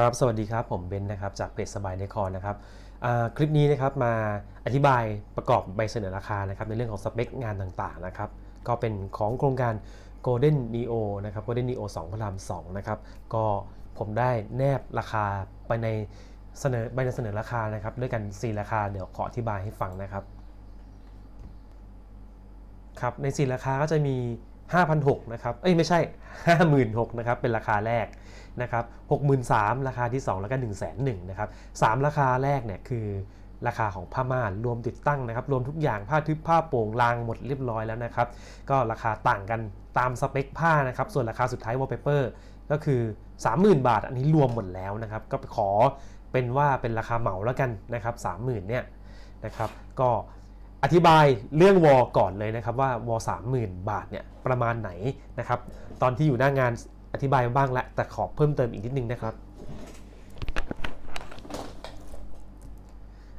ครับ สวัสดีครับ ผมเบนนะครับ จากเพจสบายเดคอร์นะครับคลิปนี้นะครับมาอธิบายประกอบใบเสนอราคานะครับในเรื่องของสเปคงานต่างๆนะครับ ก็เป็นของโครงการ Golden Neo นะครับ Golden Neo 2พระราม2นะครับ ก็ผมได้แนบราคาไปในเสนอใบเสนอราคานะครับ ด้วยกัน 4 ราคาเดี๋ยวขออธิบายให้ฟังนะครับ ครับในสี่ราคาก็จะมี 5,600นะครับเอ้ยไม่ใช่ 56,000นะครับเป็นราคาแรกนะครับ63,000ราคาที่ 2 แล้วก็1 0 0 0 0นะครับสามราคาแรกเนี่ยคือราคาของผ้าม่านรวมติดตั้งนะครับ รวมทุกอย่างผ้าทึบผ้าโปร่งรางหมดเรียบร้อยแล้วนะครับ ก็ราคาต่างกันตามสเปคผ้านะครับ ส่วนราคาสุดท้ายวอลเปเปอร์ก็คือ 30,000 บาท อันนี้รวมหมดแล้วนะครับ ก็ขอเป็นว่าเป็นราคาเหมาแล้วกันนะครับ30,000เนี่ยนะครับ ก็ อธิบายเรื่องวอก่อนเลยนะครับว่าวอ30,000บาทเนี่ยประมาณไหนนะครับ ตอนที่อยู่หน้างานอธิบายมาบ้างแล้วแต่ขอเพิ่มเติมอีกนิดนึงนะครับ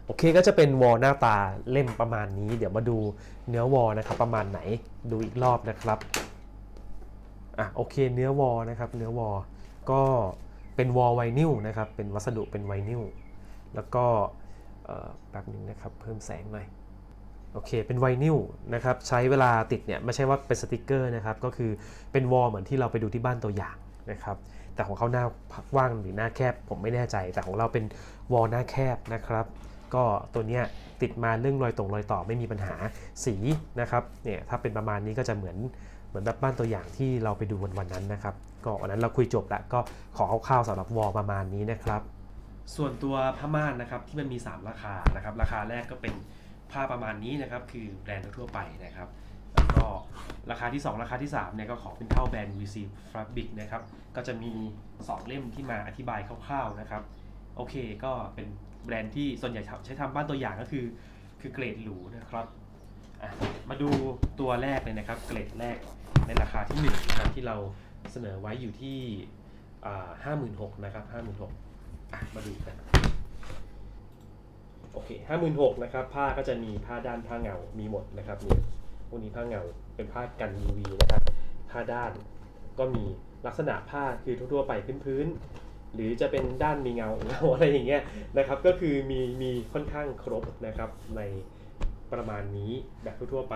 โอเคก็จะเป็นวอลหน้าตาเล่มประมาณนี้ เดี๋ยวมาดูเนื้อวอลนะครับประมาณไหนดูอีกรอบนะครับอะโอเคเนื้อวอลนะครับเนื้อวอลก็เป็นวอลไวนิลนะครับเป็นวัสดุเป็นไวนิลแล้วก็แป๊บนึงนะครับเพิ่มแสงหน่อย โอเค เป็นไวนิลนะครับ ใช้เวลาติดเนี่ยไม่ใช่ว่าเป็นสติกเกอร์นะครับ ก็คือเป็นวอลเหมือนที่เราไปดูที่บ้านตัวอย่างนะครับ แต่ของเขาหน้ากว้างหรือหน้าแคบผมไม่แน่ใจ แต่ของเราเป็นวอลหน้าแคบนะครับ ก็ตัวเนี้ยติดมาเรื่องรอยตรงรอยต่อไม่มีปัญหาสีนะครับ เนี่ยถ้าเป็นประมาณนี้ก็จะเหมือนเหมือนแบบบ้านตัวอย่างที่เราไปดูวันวันนั้นนะครับ ก็วันนั้นเราคุยจบแล้วก็ขอคร่าวๆสำหรับวอลประมาณนี้นะครับ ส่วนตัวผ้าม่านนะครับที่มันมี 3 ราคานะครับ ราคาแรกก็เป็น ผ้าประมาณนี้นะครับคือแบรนด์ทั่วไปนะครับ แล้วก็ราคาที่ 2 ราคาที่3เนี่ยก็ขอเป็นเท่าแบรนด์ VC Fabric นะครับก็จะมี 2 เล่มที่มาอธิบายคร่าวๆนะครับโอเคก็เป็นแบรนด์ที่ส่วนใหญ่ใช้ทำบ้านตัวอย่างก็คือ คือเกรดหรูนะครับมาดูตัวแรกเลยนะครับ เกรดแรกในราคาที่1นะครับที่เราเสนอไว้อยู่ที่ห้าหมื่นหกนะครับห้าหมื่นหกมาดูกัน โอเคห้าหมื่นหกนะครับผ้าก็จะมีผ้าด้านผ้าเงา มีหมดนะครับนี่พวกนี้ผ้าเงาเป็นผ้ากัน UV นะครับผ้าด้านก็มีลักษณะผ้าคือทั่วๆไปพื้นๆหรือจะเป็นด้านมีเงาเงาอะไรอย่างเงี้ยนะครับ ก็คือมีมีค่อนข้างครบนะครับในประมาณนี้แบบทั่วๆไป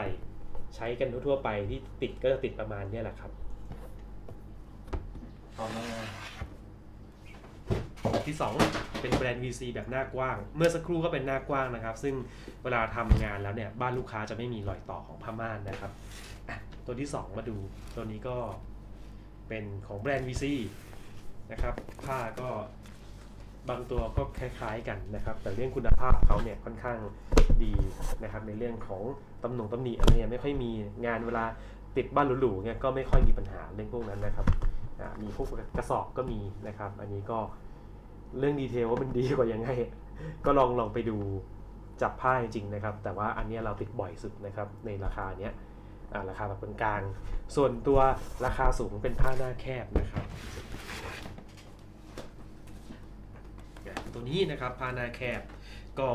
ใช้กันทั่วๆไปที่ติดก็จะติดประมาณนี้แหละครับต่อมาแบบ ที่ 2 เป็นแบรนด์ VC แบบหน้ากว้าง เมื่อสักครู่ก็เป็นหน้ากว้างนะครับ ซึ่งเวลาทำงานแล้วเนี่ยบ้านลูกค้าจะไม่มีรอยต่อของผ้าม่านนะครับตัวที่ 2 มาดู ตัวนี้ก็เป็นของแบรนด์ VC นะครับผ้าก็บางตัวก็คล้ายๆกันนะครับ แต่เรื่องคุณภาพเขาเนี่ยค่อนข้างดีนะครับ ในเรื่องของตำหนงตำหนิอะไรเนี่ยไม่ค่อยมีงานเวลาติดบ้านหรูๆเนี่ยก็ไม่ค่อยมีปัญหาเรื่องพวกนั้นนะครับมีพวกกระสอบก็มีนะครับ อันนี้ก็ เรื่องดีเทลว่ามันดีกว่ายังไง ก็ลองลองไปดูจับผ้าจริงนะครับ แต่ว่าอันนี้เราติดบ่อยสุดนะครับ ในราคาเนี้ยราคาแบบกลางๆส่วนตัวราคาสูงเป็นผ้าหน้าแคบนะครับ ตัวนี้นะครับผ้าหน้าแคบ ก็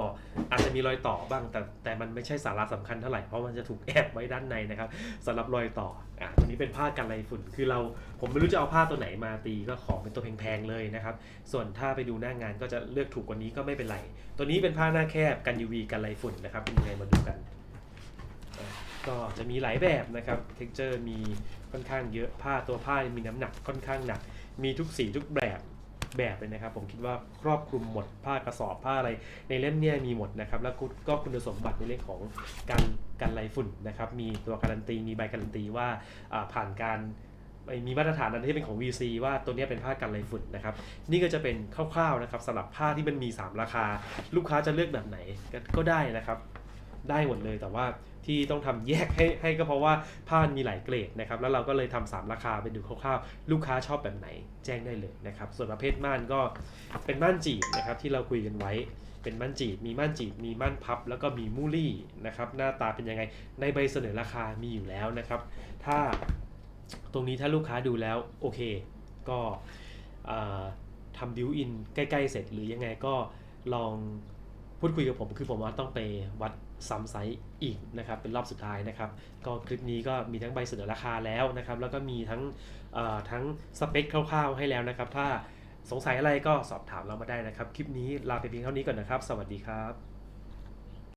อาจจะมีรอยต่อบ้าง แต่แต่มันไม่ใช่สาระสำคัญเท่าไหร่เพราะมันจะถูกแอบไว้ด้านในนะครับสำหรับรอยต่ออะตัวนี้เป็นผ้ากันไรฝุ่น คือเราผมไม่รู้จะเอาผ้าตัวไหนมาตีก็ขอเป็นตัวแพงๆเลยนะครับ ส่วนถ้าไปดูหน้างงานก็จะเลือกถูกกว่านี้ก็ไม่เป็นไร ตัวนี้เป็นผ้าหน้าแคบกัน UV กันไรฝุ่นนะครับเป็นยังไงมาดูกันก็จะมีหลายแบบนะครับ เท็กเจอร์มีค่อนข้างเยอะ ผ้าตัวผ้ามีน้ำหนักค่อนข้างหนัก มีทุกสีทุกแบบ แบบเลยนะครับ ผมคิดว่าครอบคลุมหมดผ้ากระสอบผ้าอะไร ในเล่มเนี่ยมีหมดนะครับ แล้วก็คุณสมบัติในเรื่องของการการไรฝุ่นนะครับ มีตัวการันตี มีใบการันตีว่าผ่านการมีมาตรฐานอันที่เป็นของ VC ว่าตัวนี้เป็นผ้ากันไรฝุ่นนะครับ นี่ก็จะเป็นคร่าวๆนะครับสำหรับผ้าที่มันมี 3 ราคา ลูกค้าจะเลือกแบบไหนก็ได้นะครับ ได้หมดเลย แต่ว่าที่ต้องทำแยกให้ให้ก็เพราะว่าผ้ามันมีหลายเกรดนะครับ แล้วเราก็เลยทำสามราคาไปดูคร่าวๆ ลูกค้าชอบแบบไหนแจ้งได้เลยนะครับ ส่วนประเภทม่านก็เป็นม่านจีบนะครับที่เราคุยกันไว้เป็นม่านจีบ มีม่านจีบ มีม่านพับ แล้วก็มีมูลี่นะครับ หน้าตาเป็นยังไง ในใบเสนอราคามีอยู่แล้วนะครับ ถ้าตรงนี้ถ้าลูกค้าดูแล้วโอเค ก็ทำบิวอินใกล้ ๆ เสร็จหรือยังไงก็ลอง พูดคุยกับผมคือผมว่าต้องไปวัดซ้ำไซส์อีกนะครับเป็นรอบสุดท้ายนะครับ ก็คลิปนี้ก็มีทั้งใบเสนอราคาแล้วนะครับ แล้วก็มีทั้งทั้งสเปคคร่าวๆให้แล้วนะครับ ถ้าสงสัยอะไรก็สอบถามเรามาได้นะครับ คลิปนี้ลาไปเพียงเท่านี้ก่อนนะครับ สวัสดีครับ